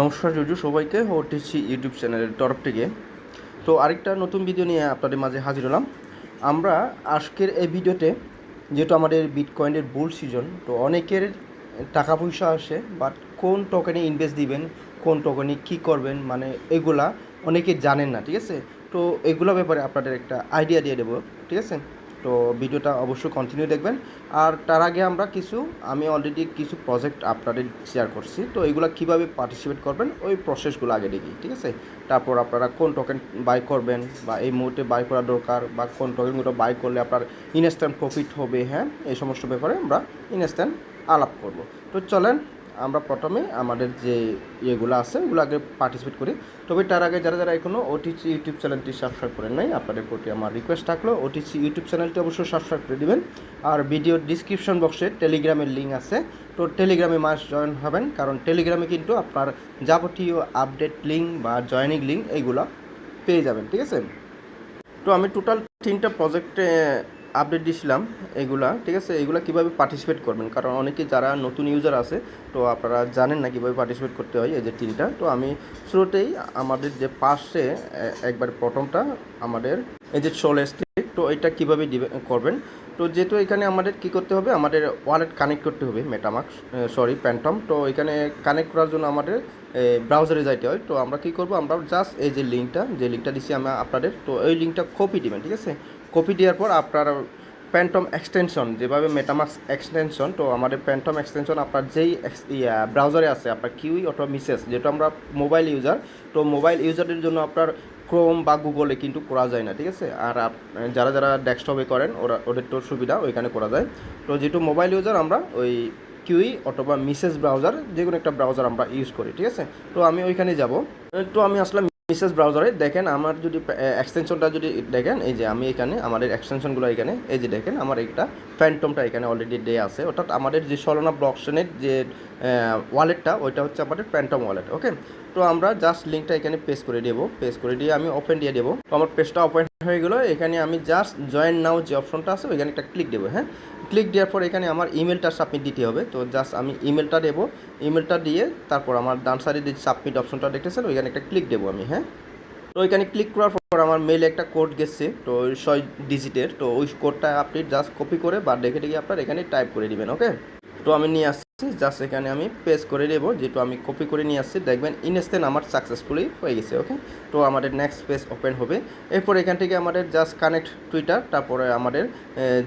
নমস্কার জুজু সবাইকে OTC YouTube চ্যানেলের তরফ থেকে। তো আরেকটা নতুন ভিডিও নিয়ে আপনাদের মাঝে হাজির হলাম। আমরা আজকের এই ভিডিওতে যেহেতু আমাদের বিটকয়েনের বুল সিজন তো অনেকের টাকা পয়সা আসে বাট কোন টোকেনে ইনভেস্ট দিবেন, কোন টোকেনে কী করবেন মানে এগুলা অনেকে জানেন না, ঠিক আছে? তো এগুলো ব্যাপারে আপনাদের একটা আইডিয়া দিয়ে দেবো, ঠিক আছে? তো ভিডিওটা অবশ্যই কন্টিনিউ দেখবেন। আর তার আগে আমরা কিছু, আমি অলরেডি কিছু প্রজেক্ট আপনাদের শেয়ার করছি। তো এগুলো কীভাবে পার্টিসিপেট করবেন, ওই প্রসেসগুলো আগে দেখি, ঠিক আছে? তারপর আপনারা কোন টোকেন বাই করবেন বা এই মুহূর্তে বাই করা দরকার বা কোন টোকেনগুলো বাই করলে আপনার ইনস্ট্যান্ট প্রফিট হবে হ্যাঁ? এই সমস্ত ব্যাপারে আমরা ইনস্ট্যান্ট আলাপ করব। তো চলেন আমরা প্রথমে আমাদের যে ইয়েগুলো আছে, ওগুলো আগে পার্টিসিপেট করি। তবে তার আগে যারা যারা এখনও ওটিসি ইউটিউব চ্যানেলটি সাবস্ক্রাইব করেন নাই, আপনাদের প্রতি আমার রিকোয়েস্ট থাকল ওটিসি ইউটিউব চ্যানেলটি অবশ্যই সাবস্ক্রাইব করে দিবেন। আর ভিডিও ডিসক্রিপশন বক্সে টেলিগ্রামের লিঙ্ক আছে। তো টেলিগ্রামে মাস জয়েন হবেন, কারণ টেলিগ্রামে কিন্তু আপনার যাবতীয় আপডেট লিঙ্ক বা জয়েনিং লিঙ্ক এইগুলো পেয়ে যাবেন, ঠিক আছে? তো আমি টোটাল তিনটা প্রজেক্টে আপডেট দিয়েছিলাম এগুলা, ঠিক আছে? এগুলা কীভাবে পার্টিসিপেট করবেন? কারণ অনেকে যারা নতুন ইউজার আছে, তো আপনারা জানেন না কীভাবে পার্টিসিপেট করতে হয় এই যে তিনটা তো আমি শুরুতেই আমাদের যে পাশে একবার প্রথমটা আমাদের এই যে চলে এসছে, তো এটা কীভাবে করবেন? তো যেহেতু এখানে আমাদের কি করতে হবে, আমাদের ওয়ালেট কানেক্ট করতে হবে মেটামাক্স সরি প্যান্টম তো এখানে কানেক্ট করার জন্য আমাদের ব্রাউজারে যাইতে হয়। তো আমরা কি করব, আমরা জাস্ট এই যে লিঙ্কটা যে লিঙ্কটা দিচ্ছি আমরা আপনাদের, তো এই লিঙ্কটা কপি দিবেন, ঠিক আছে? কপি দেওয়ার পর আপনার প্যান্টম এক্সটেনশন যেভাবে মেটামাক্স এক্সটেনশন তো আমাদের প্যান্টম এক্সটেনশন আপনার যেই ব্রাউজারে আছে, আপনার কিউই অথবা মিসেস যেহেতু আমরা মোবাইল ইউজার তো মোবাইল ইউজারের জন্য আপনার ক্রোম বা গুগলে কিন্তু করা যায় না, ঠিক আছে? আর যারা যারা ডেস্কটপে করেন, ওরা ওদের তো সুবিধা ওইখানে করা যায়। তো যেহেতু মোবাইল ইউজার আমরা ওই কিউই অথবা মিসেস ব্রাউজার যে কোনো একটা ব্রাউজার আমরা ইউজ করি, ঠিক আছে? তো আমি ওইখানে যাব। তো আমি আসলাম মিসেস ব্রাউজারে দেখেন আমার যদি এক্সটেনশনটা যদি দেখেন, এই যে আমি এখানে আমাদের এক্সটেনশনগুলো এখানে, এই যে দেখেন আমার একটা ফ্যান্টমটা এখানে অলরেডি ডে আছে। অর্থাৎ আমাদের যে সলনা ব্লকশনের যে ওয়ালেটটা ওইটা হচ্ছে আমাদের ফ্যান্টম ওয়ালেট ওকে তো আমরা জাস্ট লিঙ্কটা এখানে পেস্ট করে দেবো। পেস্ট করে দিয়ে আমি ওপেন দিয়ে দেবো। তো আমার পেজটা ওপেন হয়ে গেলো। এখানে আমি জাস্ট জয়েন নাও যে অপশনটা আছে, ওইখানে একটা ক্লিক দেবো হ্যাঁ? ক্লিক দেওয়ার পর এখানে আমার ইমেলটা সাবমিট দিতে হবে। তো জাস্ট আমি ইমেলটা দেবো। ইমেলটা দিয়ে তারপর আমার ডান সাইডে যে সাবমিট অপশনটা দেখতেছেন, ওইখানে একটা ক্লিক দেবো আমি হ্যাঁ? তো ওইখানে ক্লিক করার পর আমার মেলে একটা কোড গেছে, তো ওই ছয় ডিজিটের তো ওই কোডটা আপনি জাস্ট কপি করে বা দেখে দেখে আপনার এখানে টাইপ করে দিবেন ওকে তো আমি নিয়ে আসছি। জাস্ট এখানে আমি পেস্ট করে দেবো যেহেতু আমি কপি করে নিয়ে আসছি। দেখবেন ইনস্ট্যান্ট আমার সাকসেসফুলি হয়ে গেছে ওকে তো আমাদের নেক্সট পেজ ওপেন হবে। এরপর এখান থেকে আমাদের জাস্ট কানেক্ট টুইটার তারপরে আমাদের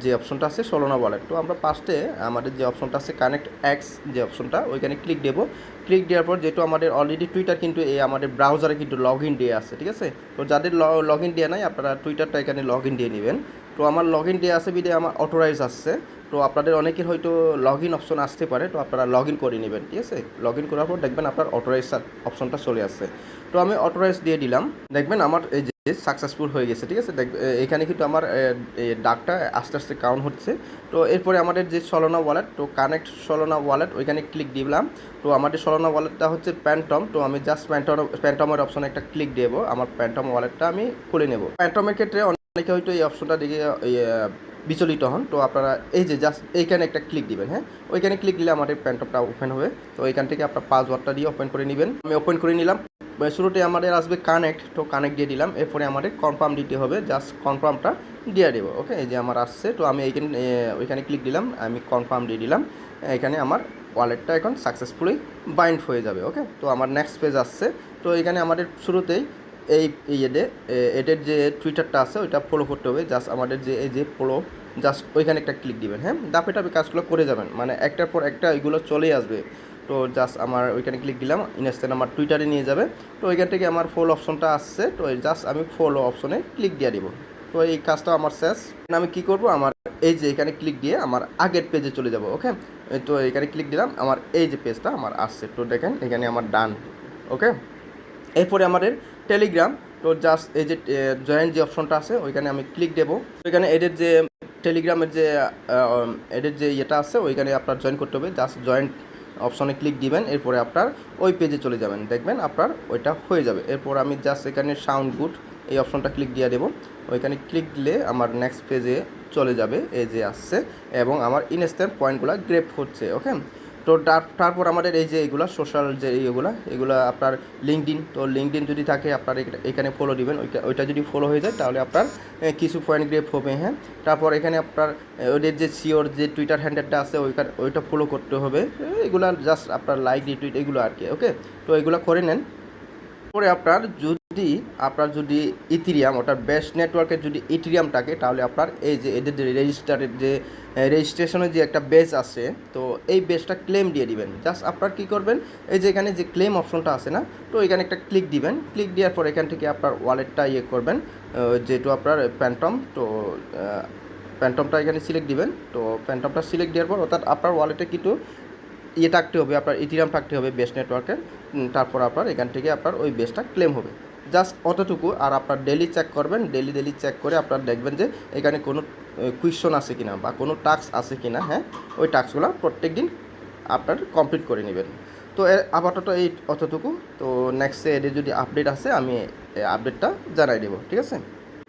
যে অপশনটা আছে সলোনা ওয়ালেট তো আমরা ফার্স্টে আমাদের যে অপশনটা আছে কানেক্ট এক্স যে অপশনটা ওইখানে ক্লিক দেবো। ক্লিক দেওয়ার পর যেহেতু আমাদের অলরেডি টুইটার কিন্তু এই আমাদের ব্রাউজারে কিন্তু লগ ইন দিয়ে আছে, ঠিক আছে? তো যাদের লগ ইন দেওয়া নাই, আপনারা টুইটারটা এখানে লগ ইন দিয়ে নেবেন। তো আমার লগ ইন দিয়ে আছে বিদে আমার অটোরাইজ আসছে। তো আপনাদের অনেকের হয়তো লগ ইন অপশন আসতে পারে, তো আপনারা লগ ইন করে নেবেন, ঠিক আছে? লগ ইন করার পর দেখবেন আপনার অটোরাইজ অপশনটা চলে আসছে। তো আমি অটোরাইজ দিয়ে দিলাম। দেখবেন আমার এই যে সাকসেসফুল হয়ে গেছে, ঠিক আছে? দেখ এখানে কিন্তু আমার ডাকটা আস্তে আস্তে কাউন্ট হচ্ছে। তো এরপরে আমাদের যে সলোনা ওয়ালেট তো কানেক্ট সলোনা ওয়ালেট ওইখানে ক্লিক দিলাম। তো আমাদের সলোনা ওয়ালেটটা হচ্ছে প্যান্টম তো আমি জাস্ট প্যান্টম প্যান্টমের অপশনে একটা ক্লিক দেবো। আমার প্যান্টম ওয়ালেটটা আমি খুলে নেব। প্যান্টমের ক্ষেত্রে অনেকে হয়তো এই অপশনটা দিকে বিচলিত হন। তো আপনারা এই যে জাস্ট এইখানে একটা ক্লিক দিবেন হ্যাঁ? ওইখানে ক্লিক দিলে আমাদের প্যান্টপটা ওপেন হবে। তো এইখান থেকে আপনার পাসওয়ার্ডটা দিয়ে ওপেন করে নেবেন। আমি ওপেন করে নিলাম। শুরুতে আমাদের আসবে কানেক্ট তো কানেক্ট দিয়ে দিলাম। এরপরে আমাদের কনফার্ম দিতে হবে। জাস্ট কনফার্মটা দিয়ে দেবো ওকে এই যে আমার আসছে। তো আমি এইখানে ওইখানে ক্লিক দিলাম। আমি কনফার্ম দিয়ে দিলাম। এখানে আমার ওয়ালেটটা এখন সাকসেসফুলি বাইন্ড হয়ে যাবে ওকে তো আমার নেক্সট পেজ আসছে। তো এখানে আমাদের শুরুতেই এই ইয়েতে এদের যে টুইটারটা আছে, ওইটা ফলো করতে হবে। জাস্ট আমাদের যে, এই যে ফলো জাস্ট ওইখানে একটা ক্লিক দিবেন হ্যাঁ? দাপে টাপে কাজগুলো করে যাবেন। মানে একটার পর একটা এগুলো চলেই আসবে। তো জাস্ট আমার ওইখানে ক্লিক দিলাম ইনস্ট্যান্ট আমার টুইটারে নিয়ে যাবে। তো ওইখান থেকে আমার ফলো অপশনটা আসছে। তো জাস্ট আমি ফলো অপশনে ক্লিক দিয়ে দিব। তো এই কাজটা আমার শেষ। আমি কি করব? আমার এই যে এখানে ক্লিক দিয়ে আমার আগের পেজে চলে যাব ওকে তো এখানে ক্লিক দিলাম, আমার এই যে পেজটা আমার আসছে। তো দেখেন, এখানে আমার ডান ওকে এরপরে আমাদের টেলিগ্রাম তো জাস্ট এই যে জয়েন যে অপশনটা আছে, ওইখানে আমি ক্লিক দেবো। ওইখানে এদের যে টেলিগ্রামের যে এদের যে ইয়েটা আছে, ওইখানে আপনার জয়েন করতে হবে। জাস্ট জয়েন্ট অপশনে ক্লিক দিবেন, এরপরে আপনার ওই পেজে চলে যাবেন। দেখবেন আপনার ওইটা হয়ে যাবে। এরপর আমি জাস্ট এখানে সাউন্ড গুড এই অপশনটা ক্লিক দিয়ে দেবো। ওইখানে ক্লিক দিলে আমার নেক্সট পেজে চলে যাবে, এই যে আসছে, এবং আমার ইনস্ট্যান্ট পয়েন্টগুলো গ্রেপ হচ্ছে ওকে তো তো তার- তারপর আমাদের এই যে এগুলো সোশ্যাল যে এগুলো এগুলো আপনার লিঙ্কডিন তো লিঙ্কডিন যদি থাকে, আপনার এখানে ফলো দিবেন, ওইটা ওইটা যদি ফলো হয়ে যায়, তাহলে আপনার কিছু পয়েন্ট গ্রেপ হবে হ্যাঁ। তারপর এখানে আপনার ওদের যে সিওর যে টুইটার হ্যান্ডেলটা আছে, ওইখান, ওইটা ফলো করতে হবে। এগুলো জাস্ট আপনার লাইক রিটুইট এগুলো আর কি ওকে তো এগুলো করে নেন। পরে আপনার যদি আপনার যদি ইথিরিয়াম অর্থাৎ বেস্ট নেটওয়ার্কের যদি ইথিরিয়াম থাকে, তাহলে আপনার এই যে এদের যে রেজিস্টারের যে রেজিস্ট্রেশনের যে একটা বেস আছে, তো এই বেসটা ক্লেম দিয়ে দিবেন। জাস্ট আপনার কী করবেন, এই যে এখানে যে ক্লেম অপশনটা আছে না, তো এখানে একটা ক্লিক দিবেন। ক্লিক দেওয়ার পর এখান থেকে আপনার ওয়ালেটটা ইয়ে করবেন যেহেতু আপনার প্যান্টম তো প্যান্টমটা এখানে সিলেক্ট দিবেন। তো প্যান্টমটা সিলেক্ট দেওয়ার পর অর্থাৎ আপনার ওয়ালেটে কিন্তু ইয়ে থাকতে হবে, আপনার ইথিরাম থাকতে হবে বেস্ট নেটওয়ার্কের তারপর আপনার এখান থেকে আপনার ওই বেসটা ক্লেম হবে। জাস্ট অতটুকু আর আপনার ডেলি চেক করবেন ডেলি ডেলি চেক করে আপনার দেখবেন যে এখানে কোনো কুয়েশন আছে কিনা বা কোনো টাস্ক আছে কিনা হ্যাঁ? ওই টাস্কগুলো প্রত্যেক দিন আপনার কমপ্লিট করে নেবেন। তো আপাতত এই অতটুকু। তো নেক্সটে এদের যদি আপডেট আছে আমি আপডেটটা জানাই দেবো, ঠিক আছে?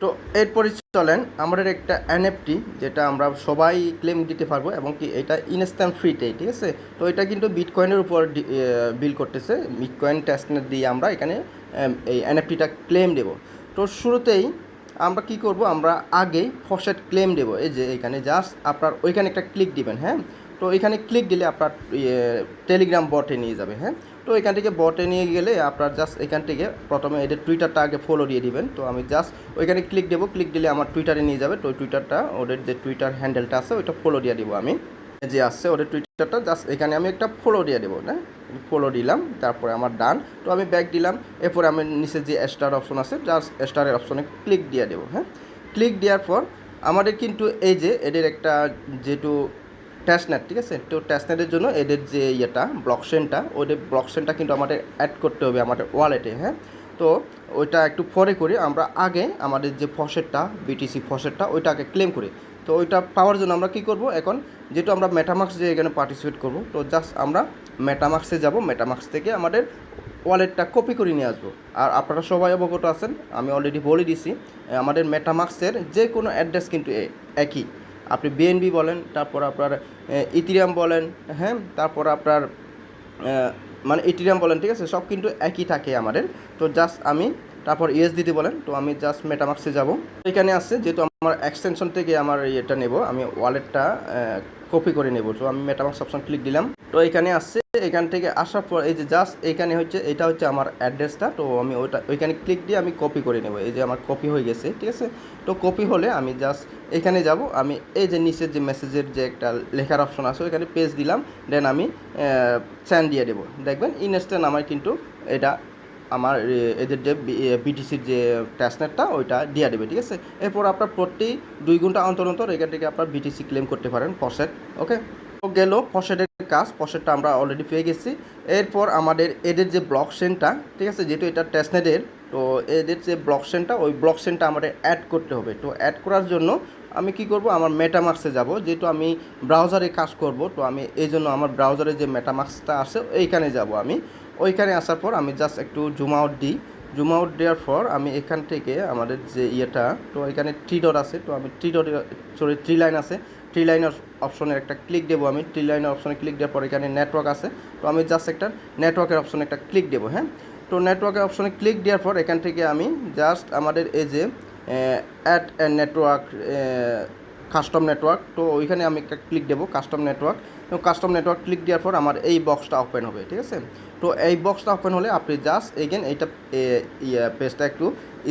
তো এরপরে চলেন, আমাদের একটা এনএফটি যেটা আমরা সবাই ক্লেম দিতে পারব এবং কি এটা ইনস্ট্যান্ট ফ্রিতে ঠিক আছে? তো এটা কিন্তু বিটকয়েনের উপর বিল করতেছে। বিটকয়েন টেস্টনেট দিয়ে আমরা এখানে এই এনএফটিটা ক্লেম দেব। তো শুরুতেই আমরা কি করব? আমরা আগে ফসেট ক্লেম দেব। এই যে এখানে জাস্ট আপনার ওইখানে একটা ক্লিক দিবেন হ্যাঁ? তো এখানে ক্লিক দিলে আপনার টেলিগ্রাম বটে নিয়ে যাবে হ্যাঁ? তো এখান থেকে বটে নিয়ে গেলে আপনার জাস্ট এখান থেকে প্রথমে এদের টুইটারটা আগে ফলো দিয়ে দিবেন। তো আমি জাস্ট ওইখানে ক্লিক দেবো। ক্লিক দিলে আমার টুইটারে নিয়ে যাবে। তো ওই টুইটারটা ওদের যে টুইটার হ্যান্ডেলটা আছে, ওইটা ফলো দিয়ে দিব আমি। যে আসছে, ওদের টুইটারটা জাস্ট এখানে আমি একটা ফলো দিয়ে দেবো না ফলো দিলাম, তারপরে আমার ডান তো আমি ব্যাক দিলাম, এরপরে আমি নিচে যে স্টার অপশন আছে জাস্ট স্টারের অপশনে ক্লিক দিয়ে দেবো হ্যাঁ? ক্লিক দেওয়ার পর আমাদের কিন্তু এই যে এদের একটা যেটু টেস্টনেট ঠিক আছে? তো টেস্টনেটের জন্য এদের যে ইয়েটা ব্লকচেনটা ওদের ব্লকচেনটা কিন্তু আমাদের অ্যাড করতে হবে আমাদের ওয়ালেটে হ্যাঁ? তো ওইটা একটু পরে করে আমরা আগে আমাদের যে ফসেটটা বিটিসি ফসেটটা, ওইটাকে ক্লেম করি। তো ওইটা পাওয়ার জন্য আমরা কি করব এখন? যেহেতু আমরা মেটামাক্স যে এখানে পার্টিসিপেট করব, তো জাস্ট আমরা মেটামাক্সে যাব মেটামাক্স থেকে আমাদের ওয়ালেটটা কপি করে নিয়ে আসব। আর আপনারা সবাই অবগত আছেন, আমি অলরেডি বলে দিছি আমাদের মেটামাক্সের যে কোনো অ্যাড্রেস কিন্তু একই। আপনি বিএনবি বলেন, তারপর আপনার ইটিরিয়াম বলেন হ্যাঁ তারপর আপনার মানে ইথিরিয়াম বলেন, ঠিক আছে, সব কিন্তু একই থাকে আমাদের। তো জাস্ট আমি তারপর ইউএসডিটি বলেন, তো আমি জাস্ট মেটামাক্সে যাব। এখানে আসছে যেহেতু আমার এক্সটেনশন থেকে আমার ইয়েটা নেব, আমি ওয়ালেটটা কপি করে নেব। তো আমি মেটামাক্স অপশন ক্লিক দিলাম। তো এখানে আসছে এখান থেকে আসার পর এই যে জাস্ট এখানে হচ্ছে, এটা হচ্ছে আমার অ্যাড্রেসটা তো আমি ওইটা, ওইখানে ক্লিক দিয়ে আমি কপি করে নেব। এই যে আমার কপি হয়ে গেছে, ঠিক আছে? তো কপি হলে আমি জাস্ট এখানে যাব, আমি এই যে নিচের যে মেসেজের যে একটা লেখার অপশন আছে, ওইখানে পেজ দিলাম দেন আমি স্যান্ড দিয়ে দেবো। দেখবেন ইনস্ট্যান্ট আমার কিন্তু এটা আমার এদের যে বিটিসির যে ট্যাসনেটটা ওইটা দিয়ে দেবে, ঠিক আছে? এরপর আপনার প্রতি দুই ঘণ্টা অন্তর অন্তর এখান থেকে আপনার বিটিসি ক্লেম করতে পারেন ফসেট, ওকে? গেল ফসেটের কাজ, ফসেটটা আমরা অলরেডি পেয়ে গেছি। এরপর আমাদের এদের যে ব্লক চেনটা ঠিক আছে? যেহেতু এটা টেস্টনেটের তো এদের যে ব্লক চেনটা ওই ব্লক চেনটা আমাদের অ্যাড করতে হবে। তো অ্যাড করার জন্য আমি কি করব? আমার মেটামার্কসে যাব। যেহেতু আমি ব্রাউজারে কাজ করব, তো আমি এই জন্য আমার ব্রাউজারে যে মেটামার্কসটা আছে এইখানে যাব আমি। ওইখানে আসার পর আমি জাস্ট একটু জুম আউট দিই। জুম আউট দেওয়ার পর আমি এখান থেকে আমাদের যে ইয়েটা, তো এখানে ট্রি ডট আছে, তো আমি three dot sorry three line আছে। ট্রি লাইনের অপশনের একটা ক্লিক দেবো আমি। ট্রি লাইনের অপশনে ক্লিক দেওয়ার পর এখানে নেটওয়ার্ক আছে। তো আমি জাস্ট একটা নেটওয়ার্কের অপশনে একটা ক্লিক দেবো হ্যাঁ? তো নেটওয়ার্কের অপশনে ক্লিক দেওয়ার পর এখান থেকে আমি জাস্ট আমাদের এই যে অ্যাড নেটওয়ার্ক কাস্টম নেটওয়ার্ক তো ওইখানে আমি ক্লিক দেবো কাস্টম নেটওয়ার্ক তো কাস্টম নেটওয়ার্ক ক্লিক দেওয়ার পর আমার এই বক্সটা ওপেন হবে, ঠিক আছে? তো এই বক্সটা ওপেন হলে আপনি জাস্ট এগেন এইটা ইয়ে পেজটা একটু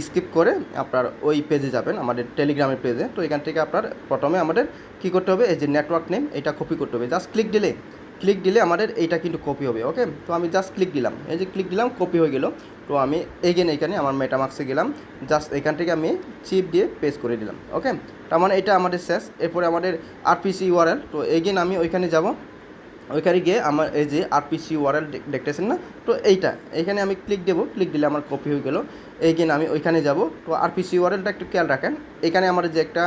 স্কিপ করে আপনার ওই পেজে যাবেন, আমাদের টেলিগ্রামের পেজে তো এখান থেকে আপনার প্রথমে আমাদের কী করতে হবে? এই যে নেটওয়ার্ক নেম এটা কপি করতে হবে। জাস্ট ক্লিক দিলে ক্লিক দিলে আমাদের এইটা কিন্তু কপি হবে ওকে তো আমি জাস্ট ক্লিক দিলাম। এই যে ক্লিক দিলাম কপি হয়ে গেল। তো আমি এগেন এখানে আমার মেটামার্কসে গেলাম। জাস্ট এখান থেকে আমি চিপ দিয়ে পেস করে দিলাম ওকে তার মানে এটা আমাদের শেষ। এরপরে আমাদের আরপিসি ইউআরএল তো এগেন আমি ওইখানে যাব। ওইখানে গিয়ে আমার এই যে আরপিসি ওয়ারেল দেখতেছেন না? তো এইটা, এইখানে আমি ক্লিক দেবো ক্লিক দিলে আমার কপি হয়ে গেল। এইখানে আমি ওইখানে যাব। তো আরপিসি ওয়ারেলটা একটু খেয়াল রাখেন। এখানে আমার যে একটা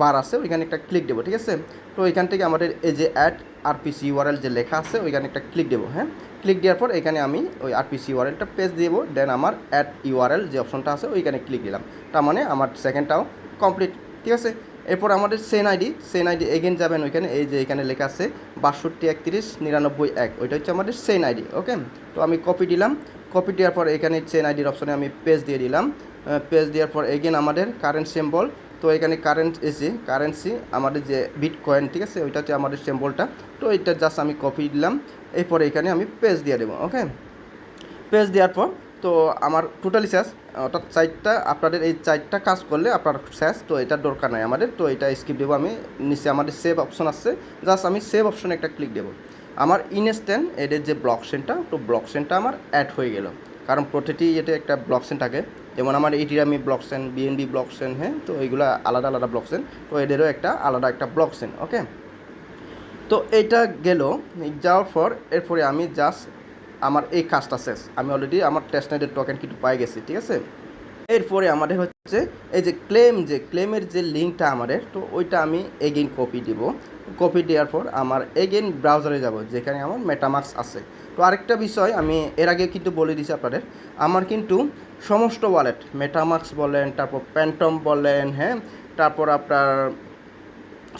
বার আছে, ওইখানে একটা ক্লিক দেবো, ঠিক আছে? তো এখান থেকে আমাদের এই যে অ্যাড আরপিসি ওয়ারেল যে লেখা আছে, ওইখানে একটা ক্লিক দেবো হ্যাঁ? ক্লিক দেওয়ার পর এখানে আমি ওই আরপিসি ওয়ারেলটা পেজ দেবো দেন আমার অ্যাড ইউআরএল যে অপশনটা আছে, ওইখানে ক্লিক দিলাম। তার মানে আমার সেকেন্ডটাও কমপ্লিট ঠিক আছে? এরপর আমাদের chain ID chain ID again যাবেন ওইখানে, এই যে এখানে লেখা আছে বাষট্টি একত্রিশ নিরানব্বই এক, ওইটা হচ্ছে আমাদের সেন আইডি ওকে তো আমি কপি দিলাম কপি দেওয়ার পর এখানে সেন আইডির অপশনে আমি পেজ দিয়ে দিলাম পেজ দেওয়ার পর এগেন আমাদের কারেন্ট সিম্বল তো এখানে কারেন্ট এসে কারেন্সি আমাদের যে বিট কয়েন ঠিক আছে? ওইটা হচ্ছে আমাদের সিম্বলটা তো এটা জাস্ট আমি কপি দিলাম, এরপরে এখানে আমি পেজ দিয়ে দেবো ওকে পেজ দেওয়ার পর তো আমার টোটালি শেষ। অর্থাৎ চারটা আপনাদের এই চারটা কাজ করলে আপনার শেষ, তো এটার দরকার নাই আমাদের, তো এটা স্কিপ দেবো আমি। নিচে আমাদের সেভ অপশন আসছে জাস্ট আমি সেভ অপশনে একটা ক্লিক দেবো। আমার ইনস্ট্যান্ট এদের যে ব্লক চেনটা তো ব্লক চেনটা আমার অ্যাড হয়ে গেল। কারণ প্রতিটি এতে একটা ব্লক চেন থাকে। যেমন আমার Ethereum blockchain BNB blockchain হ্যাঁ তো এইগুলো আলাদা আলাদা ব্লক চেন তো এদেরও একটা আলাদা একটা ব্লক চেন ওকে তো এইটা গেল, যাওয়ার পর, এরপরে আমি জাস্ট আমার এই কাজটা শেষ। আমি অলরেডি আমার টেস্টনেটের টোকেন কিন্তু পাই গেছি, ঠিক আছে? এরপরে আমাদের হচ্ছে এই যে ক্লেম যে ক্লেমের যে লিঙ্কটা আমাদের, তো ওইটা আমি এগেইন কপি দিব। কপি দেওয়ার পর আমার এগেইন ব্রাউজারে যাব, যেখানে আমার মেটামার্কস আছে। তো আরেকটা বিষয় আমি এর আগে কিন্তু বলে দিছি আপনাদের, আমার কিন্তু সমস্ত ওয়ালেট মেটামার্কস বলেন, তারপর প্যান্টম বলেন হ্যাঁ? তারপর আপনার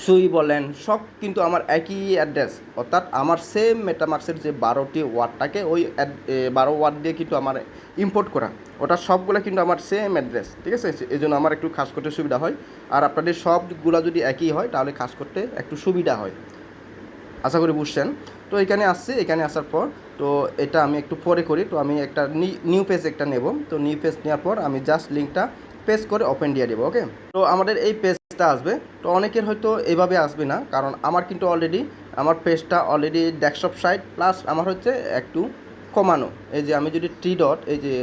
সুই বলেন, সব কিন্তু আমার একই অ্যাড্রেস অর্থাৎ আমার সেম মেটামার্ক্সের যে বারোটি ওয়ার্ডটাকে ওই বারো ওয়ার্ড দিয়ে কিন্তু আমার ইম্পোর্ট করা। ওটা সবগুলো কিন্তু আমার সেম অ্যাড্রেস ঠিক আছে? এই জন্য আমার একটু খাস করতে সুবিধা হয়। আর আপনাদের সবগুলো যদি একই হয়, তাহলে কাজ করতে একটু সুবিধা হয়। আশা করি বুঝছেন? তো এখানে আসছে, এখানে আসার পর, তো এটা আমি একটু পরে করি, তো আমি একটা নিউ পেজ একটা নেব। তো নিউ পেজ নেওয়ার পর আমি জাস্ট লিঙ্কটা পেজ করে ওপেন দিয়ে দেবো ওকে তো আমাদের এই পেজটা আসবে। তো অনেকের হয়তো এইভাবে আসবে না, কারণ আমার কিন্তু অলরেডি আমার পেজটা অলরেডি ডেস্কটপ সাইট প্লাস আমার হচ্ছে একটু কমানো। এই যে আমি যদি ট্রি ডট এই যে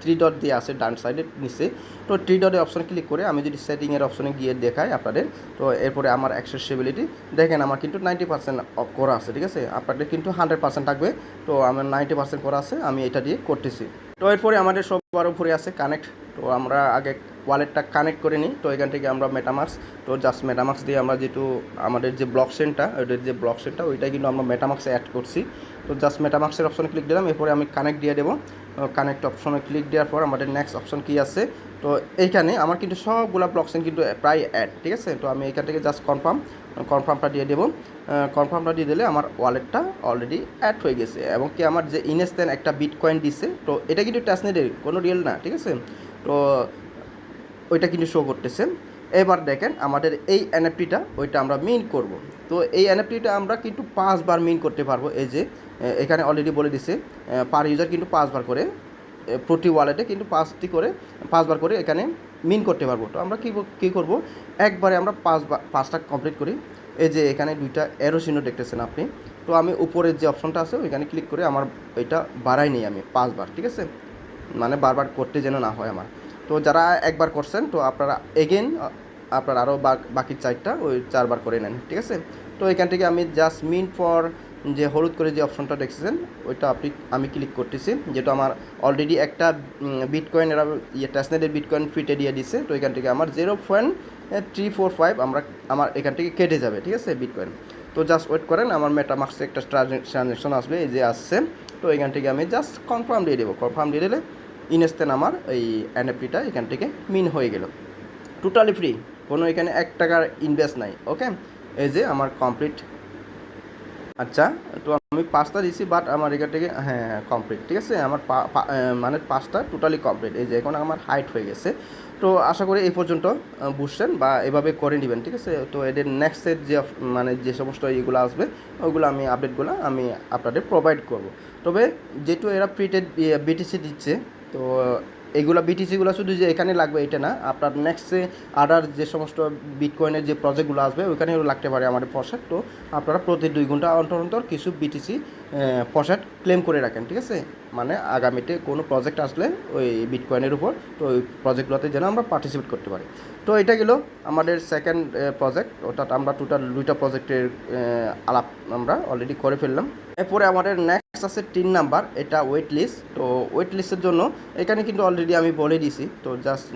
থ্রি ডট দিয়ে আসে ডান সাইডের নিচে, তো ট্রি ডটের অপশনে ক্লিক করে আমি যদি সেটিংয়ের অপশনে গিয়ে দেখাই আপনাদের, তো এরপরে আমার অ্যাক্সেসিবিলিটি দেখেন আমার কিন্তু নাইনটি পার্সেন্ট করা আছে, ঠিক আছে? আপনাদের কিন্তু হান্ড্রেড পার্সেন্ট থাকবে, তো আমার নাইনটি পার্সেন্ট করা আছে, আমি এটা দিয়ে করতেছি। তো এরপরে আমাদের সবার উপরে আছে কানেক্ট তো আমরা আগে ওয়ালেটটা কানেক্ট করে নিই। তো এখান থেকে আমরা মেটামার্কস তো জাস্ট মেটামার্কস দিয়ে আমরা যেহেতু আমাদের যে ব্লক চেনটা ওইটার যে ব্লক চেনটা ওইটা কিন্তু আমরা মেটামার্কসে অ্যাড করছি। তো জাস্ট মেটামার্কসের অপশনে ক্লিক দিলাম, এরপরে আমি কানেক্ট দিয়ে দেবো। কানেক্ট অপশনে ক্লিক দেওয়ার পর আমাদের নেক্সট অপশন কী আছে? তো এইখানে আমার কিন্তু সবগুলো ব্লক চেন কিন্তু প্রায় অ্যাড ঠিক আছে? তো আমি এখান থেকে জাস্ট কনফার্ম কনফার্মটা দিয়ে দেবো। কনফার্মটা দিয়ে দিলে আমার ওয়ালেটটা অলরেডি অ্যাড হয়ে গেছে। এবং কি আমার যে ইনস্ট্যান্ট একটা বিট কয়েন দিচ্ছে তো এটা কিন্তু ট্যাসনেটের কোনো রিয়েল না, ঠিক আছে? তো ওইটা কিন্তু শো করতেছে। এবার দেখেন আমাদের এই এনএফটিটা ওইটা আমরা মিন করব। তো এই এনএফটিটা আমরা কিন্তু পাঁচবার মিন করতে পারব। এই যে এখানে অলরেডি বলে দিছে পার ইউজার কিন্তু পাঁচবার করে প্রতি ওয়ালেটে কিন্তু পাঁচটি করে, পাঁচবার করে এখানে মিন করতে পারব। তো আমরা কী কী করব? একবারে আমরা পাঁচবার পাঁচটা কমপ্লিট করি। এই যে এখানে দুইটা এরো চিহ্ন দেখতেছেন আপনি। তো আমি উপরের যে অপশনটা আছে, ওইখানে ক্লিক করে আমার এটা বাড়াই নিই আমি পাঁচবার, ঠিক আছে? মানে বারবার করতে যেন না হয় আমার। তো যারা একবার করছেন, তো আপনারা এগেন আপনার আরও বাকি চারটা ওই চারবার করে নেন, ঠিক আছে? তো এখান থেকে আমি জাস্ট মিন ফর যে হলুদ করে যে অপশনটা দেখছেন, ওইটা আপনি, আমি ক্লিক করতেছি। যেটা আমার অলরেডি একটা বিটকয়েন এরা ইয়ে টেসনেটের বিটকয়েন ফ্রিতে দিয়ে দিছে, তো এখান থেকে আমার zero point three four five আমরা, আমার এখান থেকে কেটে যাবে, ঠিক আছে বিটকয়েন তো জাস্ট ওয়েট করেন, আমার মেটামার্ক্সে একটা ট্রানজ্যাকশন আসবে, এই যে আসছে। তো এখান থেকে আমি জাস্ট কনফার্ম দিয়ে দেবো কনফার্ম দিয়ে দিলে ইনস্ট্যান্ট আমার এই এনএফটিটা এখান থেকে মিন হয়ে গেল। টোটালি ফ্রি কোনো এখানে এক টাকার ইনভেস্ট নাই ওকে এই যে আমার কমপ্লিট আচ্ছা তো আমি পাঁচটা দিছি বাট আমার এখান থেকে হ্যাঁ কমপ্লিট ঠিক আছে? আমার মানে পাঁচটা টোটালি কমপ্লিট এই যে এখন আমার হাইট হয়ে গেছে। তো আশা করি এই পর্যন্ত বুঝছেন বা এভাবে করে নেবেন, ঠিক আছে? তো এদের নেক্সটের যে মানে যে সমস্ত ইয়েগুলো আসবে ওইগুলো আমি আপডেটগুলো আমি আপনাদের প্রোভাইড করব। তবে যেহেতু এরা প্রিটেড বিটিসি দিচ্ছে তো এইগুলো বিটিসিগুলো শুধু যে এখানে লাগবে এটা না, আপনার নেক্সটে আডার যে সমস্ত বিটকয়েনের যে প্রজেক্টগুলো আসবে ওইখানেও লাগতে পারে আমাদের পয়সা। তো আপনারা প্রতি দুই ঘণ্টা অন্তর অন্তর কিছু বিটিসি পয়সা ক্লেম করে রাখেন, ঠিক আছে? মানে আগামীতে কোনো প্রজেক্ট আসলে ওই বিটকয়েনের উপর, তো ওই প্রজেক্টগুলোতে যেন আমরা পার্টিসিপেট করতে পারি। তো এটা গেল আমাদের সেকেন্ড প্রজেক্ট অর্থাৎ আমরা টোটাল দুইটা প্রজেক্টের আলাপ আমরা অলরেডি করে ফেললাম। এরপরে আমাদের নেক্সট আছে তিন নাম্বার, এটা ওয়েট লিস্ট তো ওয়েট লিস্টের জন্য এখানে কিন্তু অলরেডি আমি বলে দিছি তো জাস্ট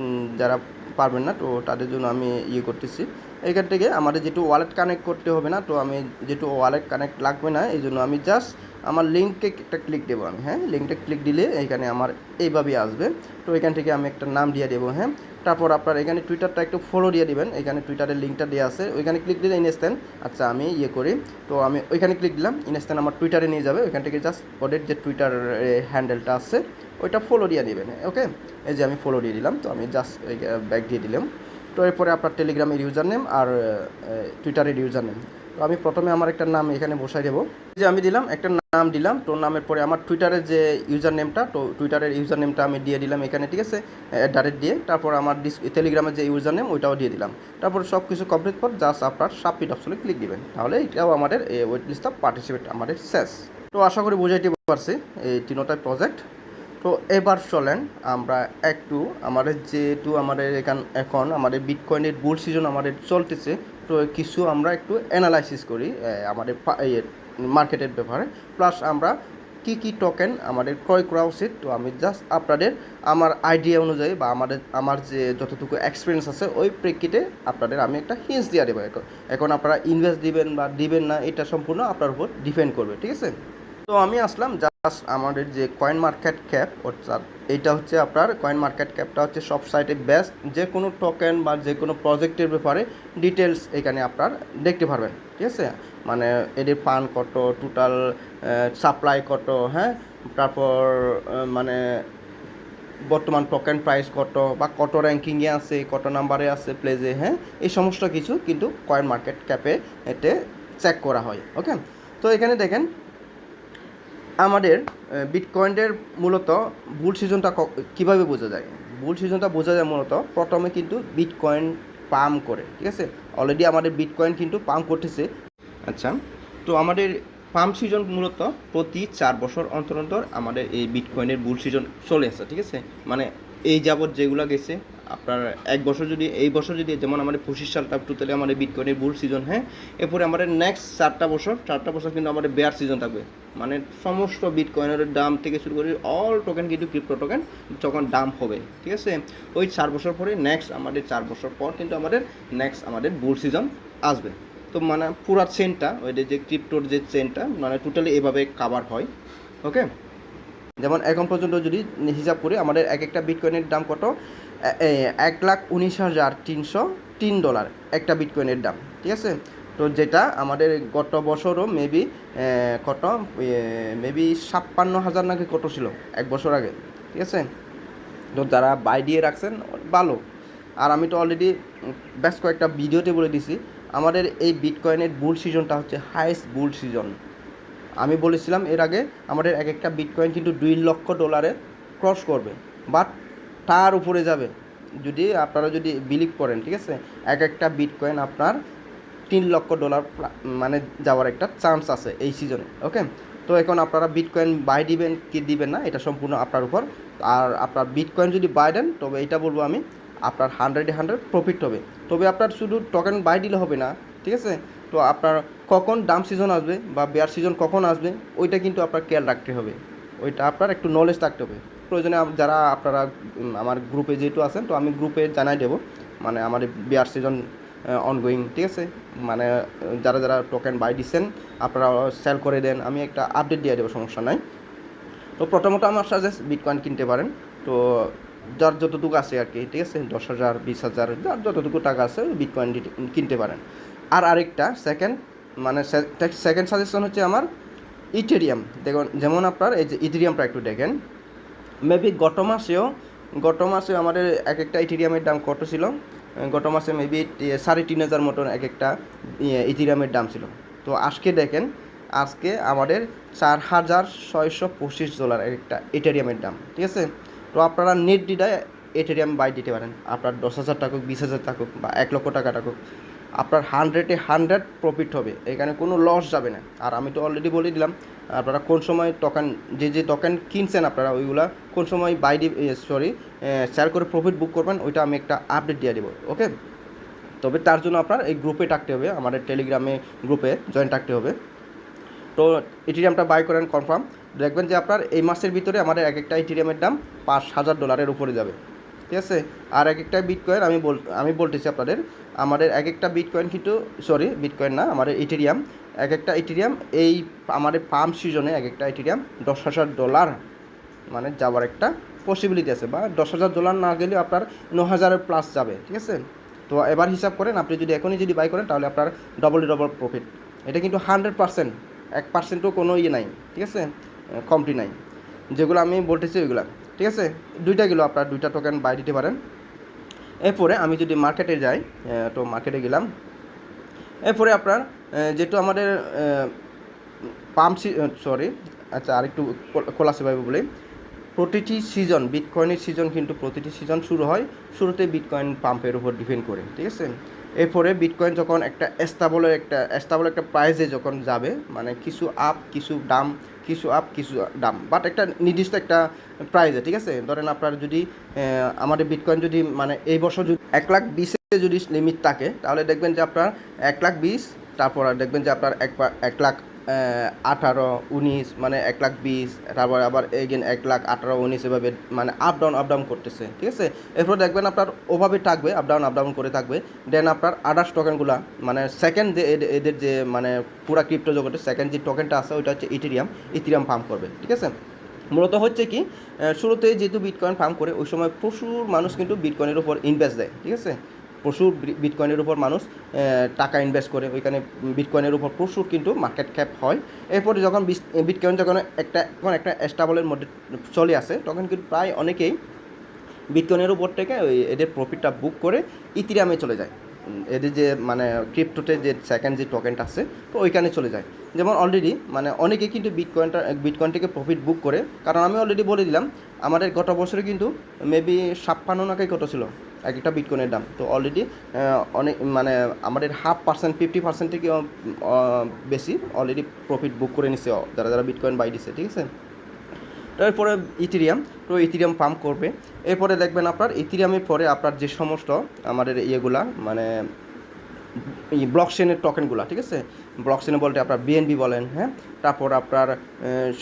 যারা পারবেন না, তো তাদের জন্য আমি ইয়ে করতেছি। এখান থেকে আমাদের যেটু ওয়ালেট কানেক্ট করতে হবে না, তো আমি যেটু ওয়ালেট কানেক্ট লাগবে না, এই জন্য আমি জাস্ট আমার লিঙ্কে একটা ক্লিক দেবো আমি হ্যাঁ? লিঙ্কটা ক্লিক দিলে এখানে আমার এইভাবেই আসবে। তো এখান থেকে আমি একটা নাম দিয়ে দেবো হ্যাঁ? তারপর আপনার এখানে টুইটারটা একটু ফলো দিয়ে দিবেন, এখানে টুইটারের লিঙ্কটা দেওয়া আছে, ওইখানে ক্লিক দিলে ইনস্ট্যান্ট আচ্ছা আমি ইয়ে করি, তো আমি ওইখানে ক্লিক দিলাম ইনস্ট্যান্ট আমার টুইটারে নিয়ে যাবে, ওইখান থেকে জাস্ট ওদের যে টুইটার হ্যান্ডেলটা আছে, ওইটা ফলো দিয়ে দিবেন ওকে এই যে আমি ফলো দিয়ে দিলাম, তো আমি জাস্ট ব্যাক দিয়ে দিলাম। তো এরপরে আপনার টেলিগ্রামের ইউজার নেম আর টুইটারের ইউজার নেম তো আমি প্রথমে আমার একটা নাম এখানে বসাই দেবো। যে আমি দিলাম, একটা নাম দিলাম, তো নামের পরে আমার টুইটারের যে ইউজার নেমটা তো টুইটারের ইউজার নেমটা আমি দিয়ে দিলাম এখানে, ঠিক আছে? ডাইরেক্ট দিয়ে। তারপর আমার ডিস টেলিগ্রামের যে ইউজার নেম ওইটাও দিয়ে দিলাম। তারপর সব কিছু কমপ্লিট পর জাস্ট আপনার সাবমিট অপশনে ক্লিক দিবেন। তাহলে এটাও আমাদের ওয়েট লিস্ট অফ পার্টিসিপেট আমাদের শেষ। তো আশা করি বুঝাইতে পারছি, এই তিনোটাই প্রজেক্ট তো এবার চলেন, আমরা একটু আমাদের যেহেতু আমাদের এখান এখন আমাদের বিটকয়েনের বুল সিজন আমাদের চলতেছে, তো কিছু আমরা একটু অ্যানালাইসিস করি আমাদের মার্কেটের ব্যাপারে। প্লাস আমরা কি কি টোকেন আমাদের ক্রয় করা উচিত, তো আমি জাস্ট আপনাদের আমার আইডিয়া অনুযায়ী বা আমাদের আমার যে যতটুকু এক্সপিরিয়েন্স আছে, ওই প্রেক্ষিতে আপনাদের আমি একটা হিন্স দিয়ে দেবো। এখন এখন আপনারা ইনভেস্ট দিবেন বা দিবেন না, এটা সম্পূর্ণ আপনার উপর ডিপেন্ড করবে, ঠিক আছে? তো আমি আসলাম আমাদের যে কয়েন মার্কেট ক্যাপ অর্থাৎ এইটা হচ্ছে আপনার কয়েন মার্কেট ক্যাপটা হচ্ছে সব সাইটে বেস্ট যে কোনো টোকেন বা যে কোনো প্রজেক্টের ব্যাপারে ডিটেলস এখানে আপনার দেখতে পারবেন, ঠিক আছে? মানে এদের ফান্ড কত টোটাল সাপ্লাই কত হ্যাঁ? তারপর মানে বর্তমান টোকেন প্রাইস কত বা কত র্যাঙ্কিংয়ে আছে, কত নাম্বারে আছে প্লেজে হ্যাঁ? এই সমস্ত কিছু কিন্তু কয়েন মার্কেট ক্যাপে এতে চেক করা হয় ওকে তো এখানে দেখেন আমাদের বিটকয়েনের মূলত বুল সিজনটা কীভাবে বোঝা যায়? বুল সিজনটা বোঝা যায় মূলত প্রথমে কিন্তু বিটকয়েন পাম করে, ঠিক আছে? অলরেডি আমাদের বিটকয়েন কিন্তু পাম করতেছে। আচ্ছা তো আমাদের পাম্প সিজন মূলত প্রতি চার বছর অন্তর অন্তর আমাদের এই বিটকয়েনের বুল সিজন চলে আসে, ঠিক আছে? মানে এই যাবৎ যেগুলো গেছে আপনার এক বছর যদি, এই বছর যদি, যেমন আমাদের পঁচিশ সালটা টোটালি আমাদের বিটকয়েনের বুল সিজন হ্যাঁ? এরপরে আমাদের নেক্সট চারটা বছর চারটা বছর কিন্তু আমাদের বেয়ার সিজন থাকবে। মানে সমস্ত বিটকয়েনের দাম থেকে শুরু করে অল টোকেন কিন্তু ক্রিপ্টো টোকেন তখন দাম হবে, ঠিক আছে? ওই চার বছর পরে নেক্সট আমাদের চার বছর পর কিন্তু আমাদের নেক্সট আমাদের বুল সিজন আসবে। তো মানে পুরা চেনটা ওই যে ক্রিপ্টোর যে চেনটা মানে টোটালি এভাবে কাভার হয় ওকে যেমন এখন পর্যন্ত যদি হিসাব করি আমাদের এক একটা বিটকয়েনের দাম কত? এক লাখ উনিশ হাজার তিনশো তিন ডলার একটা বিটকয়েনের দাম, ঠিক আছে? তো যেটা আমাদের গত বছরও মেবি কত? মেবি ছাপ্পান্ন হাজার নাকি কত ছিল এক বছর আগে, ঠিক আছে? তো যারা বাই দিয়ে রাখছেন, ভালো। আর আমি তো অলরেডি বেশ কয়েকটা ভিডিওতে বলে দিছি, আমাদের এই বিটকয়েনের বুল সিজনটা হচ্ছে হাইয়েস্ট বুল সিজন আমি বলেছিলাম এর আগে আমাদের এক একটা বিটকয়েন কিন্তু দুই লক্ষ ডলারে ক্রস করবে। বাট তার উপরে যাবে। যদি আপনারা যদি বিলিভ করেন, ঠিক আছে? এক একটা বিটকয়েন আপনার তিন লক্ষ ডলার মানে যাওয়ার একটা চান্স আছে এই সিজনে ওকে তো এখন আপনারা বিটকয়েন বাই দিবেন কি দিবেন না, এটা সম্পূর্ণ আপনার উপর। আর আপনার বিটকয়েন যদি বাই দেন, তবে এটা বলব আমি, আপনার হান্ড্রেডে হান্ড্রেড প্রফিট হবে। তবে আপনার শুধু টোকেন বাই দিলে হবে না, ঠিক আছে? তো আপনার কখন ডাম সিজন আসবে বা বেয়ার সিজন কখন আসবে, ওইটা কিন্তু আপনার খেয়াল রাখতে হবে। ওইটা আপনার একটু নলেজ থাকতে হবে। প্রয়োজনে যারা আপনারা আমার গ্রুপে যেহেতু আছেন, তো আমি গ্রুপে জানাই দেবো। মানে আমাদের বিয়ার সিজন অনগোয়িং ঠিক আছে? মানে যারা যারা টোকেন বাই দিচ্ছেন আপনারা সেল করে দেন। আমি একটা আপডেট দিয়ে দেবো, সমস্যা নাই। তো প্রথমত আমার সাজেস্ট বিটকয়েন কিনতে পারেন। তো যার যতটুকু আছে আর কি, ঠিক আছে? দশ হাজার, বিশ হাজার, যার যতটুকু টাকা আছে বিটকয়েন কিনতে পারেন। আর আরেকটা সেকেন্ড মানে সেকেন্ড সাজেশন হচ্ছে আমার ইথেরিয়াম দেখুন, যেমন আপনার এই যে ইথেরিয়ামটা একটু দেখেন। মেবি গত মাসেও, গত মাসে আমাদের এক একটা ইথেরিয়ামের দাম কত ছিল? গত মাসে মেবি সাড়ে তিন হাজার মতন এক একটা ইথেরিয়ামের দাম ছিল। তো আজকে দেখেন, আজকে আমাদের চার হাজার ছয়শো পঁচিশ ডলার এক একটা ইথেরিয়ামের দাম, ঠিক আছে? তো আপনারা নেট ডিটায় এটেরিয়াম বাই দিতে পারেন। আপনার দশ হাজার টাকুক বিশ হাজার টাকুক বা এক লক্ষ টাকা টাকুক আপনার হান্ড্রেডে হান্ড্রেড প্রফিট হবে। এখানে কোনো লস যাবে না। আর আমি তো অলরেডি বলে দিলাম, আপনারা কোন সময় টোকেন যে যে টোকেন কিনছেন আপনারা, ওইগুলা কোন সময় বাই দি সরি শেয়ার করে প্রফিট বুক করবেন, ওইটা আমি একটা আপডেট দিয়ে দেবো ওকে তবে তার জন্য আপনার এই গ্রুপে থাকতে হবে, আমাদের টেলিগ্রামে গ্রুপে জয়েন থাকতে হবে। তো ইথিরিয়ামটা বাই করেন কনফার্ম দেখবেন যে আপনার এই মাসের ভিতরে আমাদের এক একটা ইথিরিয়ামের দাম পাঁচ হাজার ডলারের উপরে যাবে, ঠিক আছে? আর এক একটা বিটকয়েন আমি বল, আমি বলতেছি আপনাদের আমাদের এক একটা বিটকয়েন কিন্তু সরি বিটকয়েন না, আমাদের ইটেরিয়াম এক একটা ইটেরিয়াম এই আমাদের পাম্প সিজনে এক একটা ইটেরিয়াম দশ হাজার ডলার মানে যাওয়ার একটা পসিবিলিটি আছে বা দশ হাজার ডলার না গেলেও আপনার ন হাজারের প্লাস যাবে, ঠিক আছে? তো এবার হিসাব করেন, আপনি যদি এখনই যদি বাই করেন, তাহলে আপনার ডবল ডবল প্রফিট এটা কিন্তু হান্ড্রেড পার্সেন্ট এক পার্সেন্টও কোনো ইয়ে নাই, ঠিক আছে? কমটি নাই। যেগুলো আমি বলতেছি ওইগুলো, ঠিক আছে? দুইটা গেলো আপনার, দুইটা টোকেন বাই দিতে পারেন। এরপরে আমি যদি মার্কেটে যাই তো মার্কেটে গেলাম। এরপরে আপনার যেহেতু আমাদের পাম্প সরি আচ্ছা আরেকটু খোলা সেভাবে বলি। প্রতিটি সিজন বিটকয়েনের সিজন কিন্তু প্রতিটি সিজন শুরু হয়, শুরুতে বিটকয়েন পাম্পের উপর ডিপেন্ড করে, ঠিক আছে? এরপরে বিটকয়েন যখন একটা এস্টাবলের একটা এস্টাবল একটা প্রাইসে যখন যাবে মানে কিছু আপ কিছু দাম কিছু আপ কিছু দাম বাট একটা নির্দিষ্ট একটা প্রাইসে ঠিক আছে? ধরেন আপনার যদি আমাদের বিটকয়েন যদি মানে এই বছর যদি এক লাখ বিশে যদি লিমিট থাকে, তাহলে দেখবেন যে আপনার এক লাখ বিশ, তারপর দেখবেন যে আপনার এক এক লাখ আঠারো, উনিশ মানে এক লাখ বিশ, তারপর আবার এগেন এক লাখ আঠারো, উনিশ এভাবে মানে আপ ডাউন আপ ডাউন করতেছে, ঠিক আছে? এরপর দেখবেন আপনার ওভাবে থাকবে আপ ডাউন আপ ডাউন করে থাকবে। দেন আপনার আদার্স টোকেনগুলো মানে সেকেন্ড যে এদের- যে মানে পুরা ক্রিপ্টো জগতের সেকেন্ড যে টোকেনটা আছে, ওইটা হচ্ছে ইথেরিয়াম ইথেরিয়াম ফার্ম করবে, ঠিক আছে? মূলত হচ্ছে কি শুরুতে যেহেতু বিটকয়েন ফার্ম করে, ওই সময় প্রচুর মানুষ কিন্তু বিটকয়েনের উপর ইনভেস্ট দেয়, ঠিক আছে? প্রচুর বিটকয়েনের উপর মানুষ টাকা ইনভেস্ট করে। ওইখানে বিটকয়েনের উপর প্রচুর কিন্তু মার্কেট ক্যাপ হয়। এরপরে যখন বিটকয়েন যখন একটা এখন একটা স্টাবলের মধ্যে চলে আসে, তখন কিন্তু প্রায় অনেকেই বিটকয়েনের উপর থেকে ওই এদের প্রফিটটা বুক করে ইথিরিয়ামে চলে যায়। এদের যে মানে ক্রিপ্টোতে যে সেকেন্ড যে টোকেনটা আছে, তো ওইখানে চলে যায়। যেমন অলরেডি মানে অনেকে কিন্তু বিটকয়েনটা বিটকয়েন থেকে প্রফিট বুক করে। কারণ আমি অলরেডি বলে দিলাম, আমাদের গত বছরে কিন্তু মেবি ছাপ্পান্ন নাকাই কত ছিল? এক একটা বিটকয়েনের দাম। তো অলরেডি অনেক মানে আমাদের হাফ পার্সেন্ট ফিফটি পার্সেন্ট থেকে বেশি অলরেডি প্রফিট বুক করে নিছে যারা যারা বিটকয়েন বাই দিছে, ঠিক আছে? এরপরে ইথিরিয়াম তো ইথিরিয়াম পাম্প করবে। এরপরে দেখবেন আপনার ইথিরিয়ামের পরে আপনার যে সমস্ত আমাদের ইয়েগুলা মানে এই ব্লক চেনের টোকেনগুলো ঠিক আছে? ব্লক চেনে বলতে আপনার বিএনবি বলেন হ্যাঁ? তারপর আপনার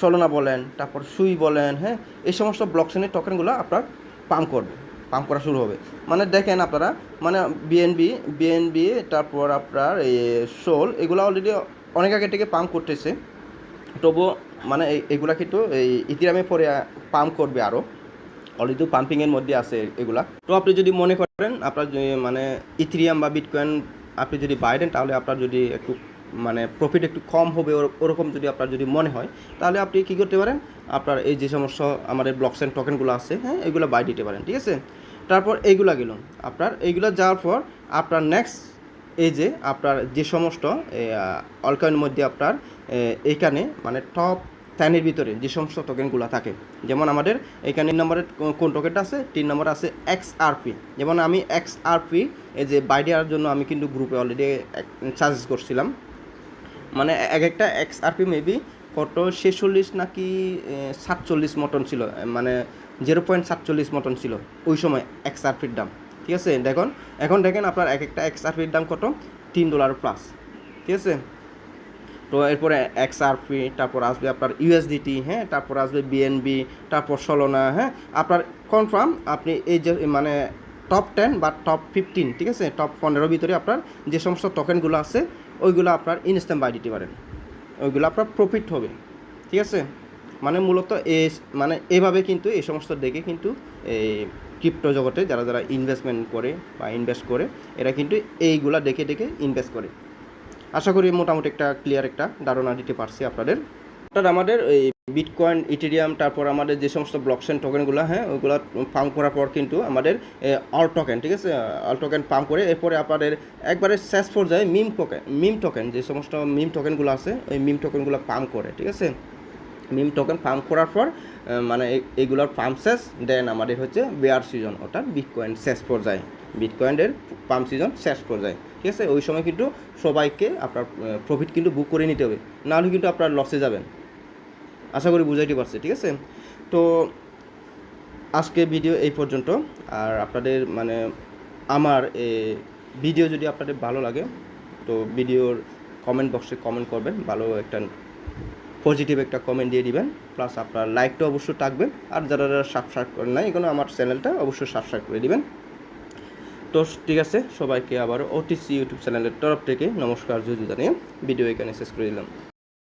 সলোনা বলেন, তারপর সুই বলেন হ্যাঁ? এই সমস্ত ব্লক চেনের টোকেনগুলো আপনার পাম্প করবে। পাম্প করা শুরু হবে। মানে দেখেন আপনারা মানে বিএনবি বিএনবি তারপর আপনার এই সোল এগুলো অলরেডি অনেক আগে থেকে পাম্প করতেছে। তবুও মানে এগুলা কিন্তু এই ইতিরামে পরে পাম্প করবে আরও অলরেডি পাম্পিংয়ের মধ্যে আছে এগুলা। তো আপনি যদি মনে করেন, আপনার মানে ইথিরিয়াম বা বিটকয়েন আপনি যদি বাইরেন তাহলে আপনার যদি একটু মানে প্রফিট একটু কম হবে ওর- ওরকম যদি আপনার যদি মনে হয়, তাহলে আপনি কী করতে পারেন? আপনার এই যে সমস্ত আমাদের ব্লকস অ্যান্ড টোকেনগুলো আছে হ্যাঁ এগুলো বাই দিতে পারেন, ঠিক আছে? তারপর এইগুলা গেল। আপনার এইগুলো যাওয়ার পর আপনার নেক্সট এই যে আপনার যে সমস্ত অলকয়েনের মধ্যে আপনার এইখানে মানে টপ টেনের ভিতরে যে সমস্ত টোকেনগুলো থাকে, যেমন আমাদের এখানে নম্বরে কোন টোকেনটা আছে? তিন নম্বর আছে এক্স আরপি যেমন আমি এক্স আরপি এই যে বাই দেওয়ার জন্য আমি কিন্তু গ্রুপে অলরেডি সাজেস্ট করছিলাম। মানে এক একটা এক্স আরপি মেবি কত ছেচল্লিশ নাকি সাতচল্লিশ মতন ছিল মানে জিরো পয়েন্ট সাতচল্লিশ মতন ছিল ওই সময় এক্স আরপির দাম, ঠিক আছে? দেখুন, এখন দেখেন আপনার এক একটা এক্স আরপির দাম কত? তিন ডলার প্লাস ঠিক আছে? তো এরপরে এক্স আরপি তারপর আসবে আপনার ইউএসডিটি হ্যাঁ? তারপর আসবে বিএনবি তারপর সলোনা হ্যাঁ? আপনার কনফার্ম আপনি এই যে মানে টপ টেন বা টপ ফিফটিন ঠিক আছে? টপ পনেরোর ভিতরে আপনার যে সমস্ত টোকেনগুলো আছে ওইগুলো আপনার ইনস্ট্যান্ট বাই দিতে পারেন। ওইগুলো আপনার প্রফিট হবে। ঠিক আছে? মানে মূলত এ মানে এভাবে কিন্তু এই সমস্ত দেখে কিন্তু এই ক্রিপ্টো জগতে যারা যারা ইনভেস্টমেন্ট করে বা ইনভেস্ট করে, এরা কিন্তু এইগুলা দেখে দেখে ইনভেস্ট করে। আশা করি মোটামুটি একটা ক্লিয়ার একটা ধারণা দিতে পারছি আপনাদের। অর্থাৎ আমাদের এই বিটকয়েন ইথেরিয়াম তারপর আমাদের যে সমস্ত ব্লকচেন টোকেনগুলো হ্যাঁ ওইগুলো পাম্প করার পর কিন্তু আমাদের অল টোকেন ঠিক আছে? অল টোকেন পাম্প করে এরপরে আপনাদের একবারে শেষ পর্যায়ে মিম টোকেন মিম টোকেন যে সমস্ত মিম টোকেনগুলো আছে, ওই মিম টোকেনগুলো পাম্প করে, ঠিক আছে? মিম টোকেন পাম্প করার পর মানে এইগুলোর পাম্প শেষ দেন আমাদের হচ্ছে বেয়ার সিজন অর্থাৎ বিটকয়েন শেষ পর্যায়ে বিটকয়েনের পাম্প সিজন শেষ পর্যায়ে, ঠিক আছে? ওই সময় কিন্তু সবাইকে আপনার প্রফিট কিন্তু বুক করে নিতে হবে, নাহলে কিন্তু আপনার লসে যাবেন। আশা করি বুঝাইতে পারছি, ঠিক আছে? তো আজকে ভিডিও এই পর্যন্ত। আর আপনাদের মানে আমার ভিডিও যদি আপনাদের ভালো লাগে, তো ভিডিওর কমেন্ট বক্সে কমেন্ট করবেন, ভালো একটা পজিটিভ একটা কমেন্ট দিয়ে দিবেন। প্লাস আপনার লাইকটা অবশ্যই থাকবে। আর যারা যারা সাবস্ক্রাইব করেন না এগুলো আমার চ্যানেলটা অবশ্যই সাবস্ক্রাইব করে দিবেন। তো ঠিক আছে, সবাইকে আবার ওটিসি ইউটিউব চ্যানেলের তরফ থেকে নমস্কার যদি জানিয়ে ভিডিও এখানে শেষ করে দিলাম।